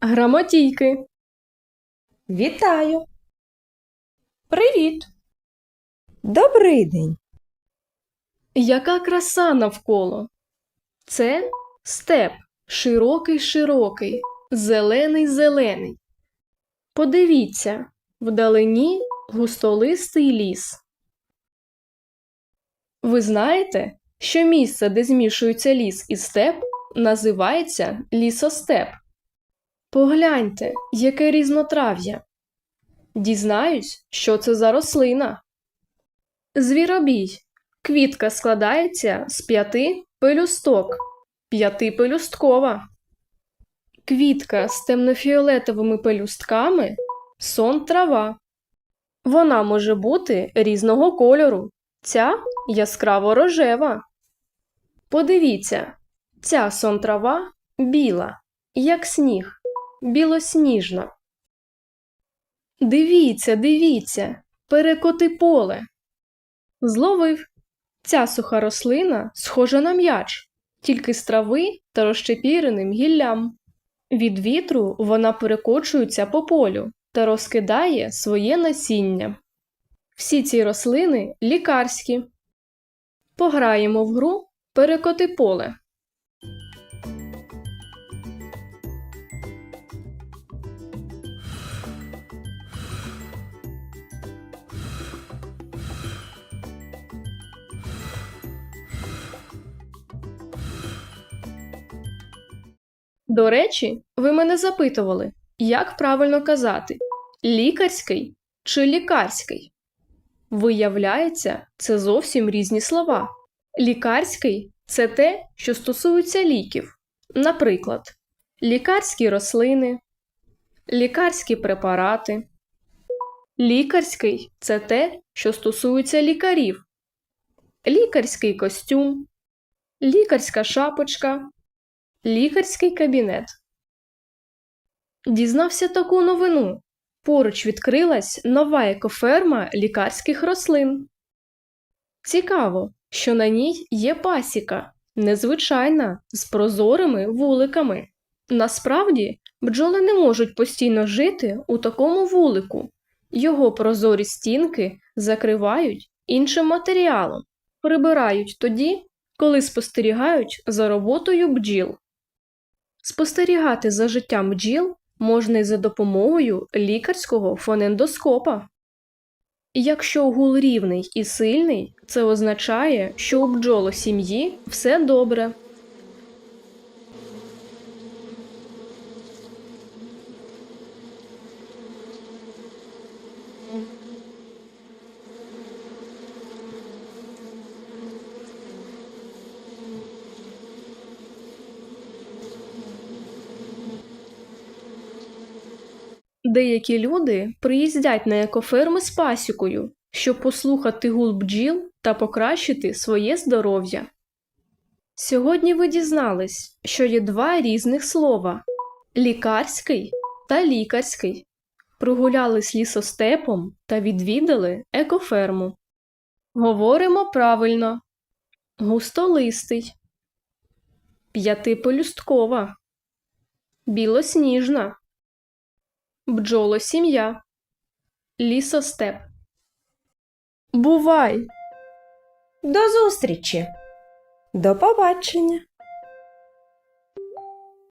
Грамотійки. Вітаю! Привіт! Добрий день! Яка краса навколо? Це степ, широкий широкий, зелений зелений. Подивіться, вдалині густолистий ліс. Ви знаєте, що місце, де змішується ліс і степ, називається лісостеп. Погляньте, яке різнотрав'я. Дізнаюсь, що це за рослина. Звіробій. Квітка складається з п'яти пелюсток, п'ятипелюсткова. Квітка з темнофіолетовими пелюстками сон трава. Вона може бути різного кольору. Ця яскраво рожева. Подивіться, ця сон трава біла, як сніг, білосніжна. Дивіться, дивіться, перекоти поле. Зловив. Ця суха рослина схожа на м'яч, тільки з трави та розчепіреним гіллям. Від вітру вона перекочується по полю та розкидає своє насіння. Всі ці рослини лікарські. Пограємо в гру перекоти поле. До речі, ви мене запитували, як правильно казати лікарський чи лікарський? Виявляється, це зовсім різні слова. Лікарський це те, що стосується ліків, наприклад, лікарські рослини, лікарські препарати. Лікарський це те, що стосується лікарів, лікарський костюм, лікарська шапочка, лікарський кабінет. Дізнався таку новину. Поруч відкрилась нова екоферма лікарських рослин. Цікаво, що на ній є пасіка, незвичайна, з прозорими вуликами. Насправді, бджоли не можуть постійно жити у такому вулику. Його прозорі стінки закривають іншим матеріалом, прибирають тоді, коли спостерігають за роботою бджіл. Спостерігати за життям бджіл можна і за допомогою лікарського фонендоскопа. Якщо гул рівний і сильний, це означає, що у бджоло сім'ї все добре. Деякі люди приїздять на екоферми з пасікою, щоб послухати гул бджіл та покращити своє здоров'я. Сьогодні ви дізнались, що є два різних слова лікарський та лікарський. Прогулялись лісостепом та відвідали екоферму. Говоримо правильно густолистий, п'ятипелюсткова, білосніжна. Бджоло сім'я. Лісостеп. Бувай! До зустрічі! До побачення!